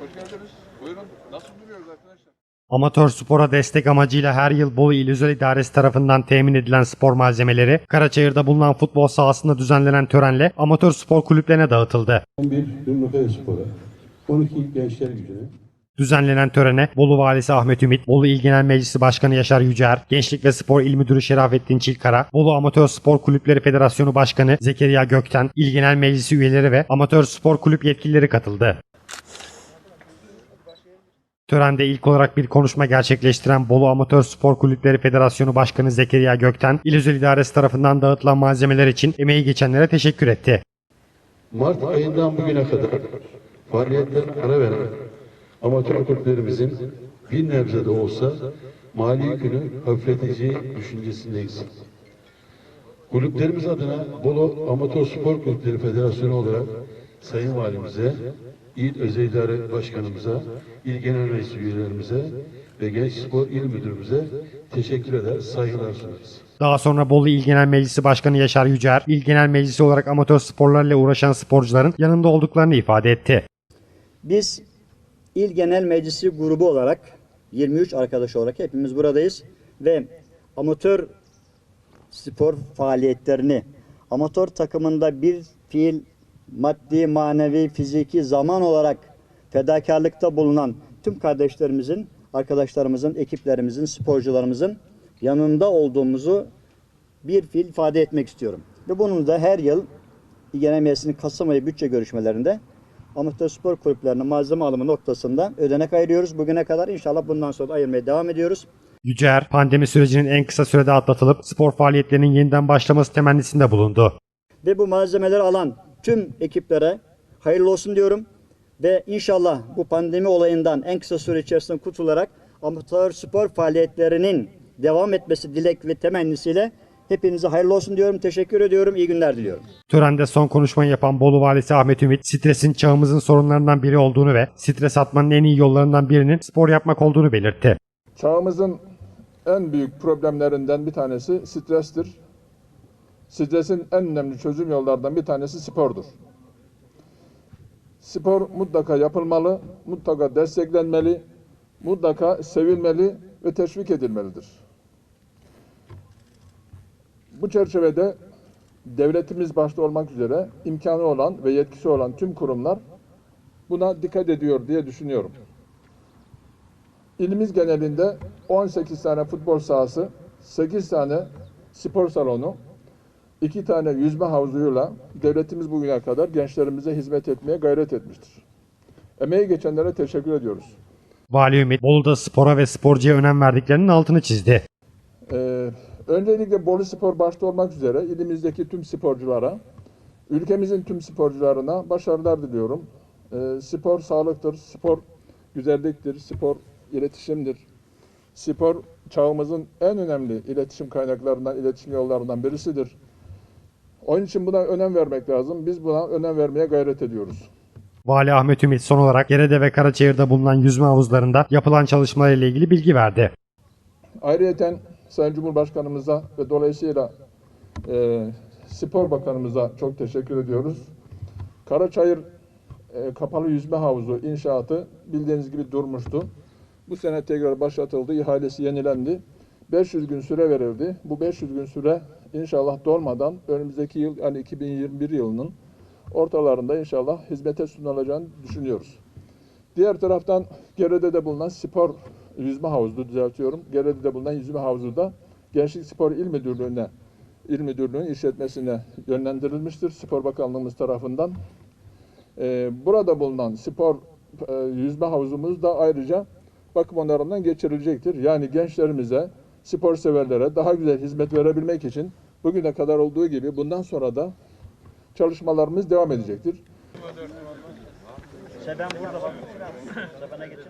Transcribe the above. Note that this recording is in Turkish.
Hoş geldiniz. Buyurun. Nasıl duruyoruz arkadaşlar? Amatör spora destek amacıyla her yıl Bolu İl Özel İdaresi tarafından temin edilen spor malzemeleri Karaçayır'da bulunan futbol sahasında düzenlenen törenle amatör spor kulüplerine dağıtıldı. 11 Gümrükaya Spor'a, 12 Gençler Gücü'ne, Düzenlenen törene Bolu Valisi Ahmet Ümit, Bolu İl Genel Meclisi Başkanı Yaşar Yücer, Gençlik ve Spor İl Müdürü Şerafettin Çilkara, Bolu Amatör Spor Kulüpleri Federasyonu Başkanı Zekeriya Gökten, İl Genel Meclisi üyeleri ve amatör spor kulüp yetkilileri katıldı. Törende ilk olarak bir konuşma gerçekleştiren Bolu Amatör Spor Kulüpleri Federasyonu Başkanı Zekeriya Gökten, İl Özel İdaresi tarafından dağıtılan malzemeler için emeği geçenlere teşekkür etti. Mart ayından bugüne kadar faaliyetlerine ara veren amatör kulüplerimizin bir nebze de olsa mali yükünü hafifleteceği düşüncesindeyiz. Kulüplerimiz adına Bolu Amatör Spor Kulüpleri Federasyonu olarak Sayın Valimize, İl Özel İdare Başkanımıza, İl Genel Meclis üyelerimize ve Genç Spor İl Müdürümüze teşekkür eder, saygılar sunarız. Daha sonra Bolu İl Genel Meclisi Başkanı Yaşar Yücer, İl Genel Meclisi olarak amatör sporlarla uğraşan sporcuların yanında olduklarını ifade etti. Biz İl Genel Meclisi grubu olarak 23 arkadaş olarak hepimiz buradayız ve amatör spor faaliyetlerini amatör takımında bir fiil maddi, manevi, fiziki zaman olarak fedakarlıkta bulunan tüm kardeşlerimizin, arkadaşlarımızın, ekiplerimizin, sporcularımızın yanında olduğumuzu bir fiil ifade etmek istiyorum. Ve bunun da her yıl Genel Meclisi'nin Kasım ayı bütçe görüşmelerinde amatör spor kulüplerine malzeme alımı noktasında ödenek ayırıyoruz. Bugüne kadar inşallah bundan sonra ayırmaya devam ediyoruz. Yücer, pandemi sürecinin en kısa sürede atlatılıp spor faaliyetlerinin yeniden başlaması temennisinde bulundu. Ve bu malzemeleri alan tüm ekiplere hayırlı olsun diyorum. Ve inşallah bu pandemi olayından en kısa süre içerisinde kurtularak amatör spor faaliyetlerinin devam etmesi dilek ve temennisiyle hepinize hayırlı olsun diyorum. Teşekkür ediyorum. İyi günler diliyorum. Törende son konuşmayı yapan Bolu Valisi Ahmet Ümit, stresin çağımızın sorunlarından biri olduğunu ve stres atmanın en iyi yollarından birinin spor yapmak olduğunu belirtti. Çağımızın en büyük problemlerinden bir tanesi strestir. Stresin en önemli çözüm yollarından bir tanesi spordur. Spor mutlaka yapılmalı, mutlaka desteklenmeli, mutlaka sevilmeli ve teşvik edilmelidir. Bu çerçevede devletimiz başta olmak üzere imkanı olan ve yetkisi olan tüm kurumlar buna dikkat ediyor diye düşünüyorum. İlimiz genelinde 18 tane futbol sahası, 8 tane spor salonu, 2 tane yüzme havuzuyla devletimiz bugüne kadar gençlerimize hizmet etmeye gayret etmiştir. Emeği geçenlere teşekkür ediyoruz. Vali Ümit, Bolu'da spora ve sporcuya önem verdiklerinin altını çizdi. Ee, öncelikle Bolu Spor başta olmak üzere ilimizdeki tüm sporculara, ülkemizin tüm sporcularına başarılar diliyorum. Ee, spor sağlıktır, spor güzelliktir, spor iletişimdir. Spor çağımızın en önemli iletişim kaynaklarından, iletişim yollarından birisidir. Onun için buna önem vermek lazım. Biz buna önem vermeye gayret ediyoruz. Vali Ahmet Ümit son olarak Gerede ve Karaçayır'da bulunan yüzme havuzlarında yapılan çalışmalarla ilgili bilgi verdi. Ayrıca Sayın Cumhurbaşkanımıza ve dolayısıyla e, Spor Bakanımıza çok teşekkür ediyoruz. Karaçayır e, kapalı yüzme havuzu inşaatı bildiğiniz gibi durmuştu. Bu sene tekrar başlatıldı, ihalesi yenilendi. 500 gün süre verildi. Bu 500 gün süre inşallah dolmadan önümüzdeki yıl yani 2021 yılının ortalarında inşallah hizmete sunulacağını düşünüyoruz. Diğer taraftan Gerede'de bulunan spor yüzme havuzu düzeltiyorum. Gerede'de bulunan yüzme havuzu da Gençlik Spor İl Müdürlüğü'ne, İl Müdürlüğü'nün işletmesine yönlendirilmiştir Spor Bakanlığımız tarafından. Ee, burada bulunan spor e, yüzme havuzumuz da ayrıca bakım onarımdan geçirilecektir. Yani gençlerimize, spor severlere daha güzel hizmet verebilmek için bugüne kadar olduğu gibi bundan sonra da çalışmalarımız devam edecektir. ben burada bak. geçin.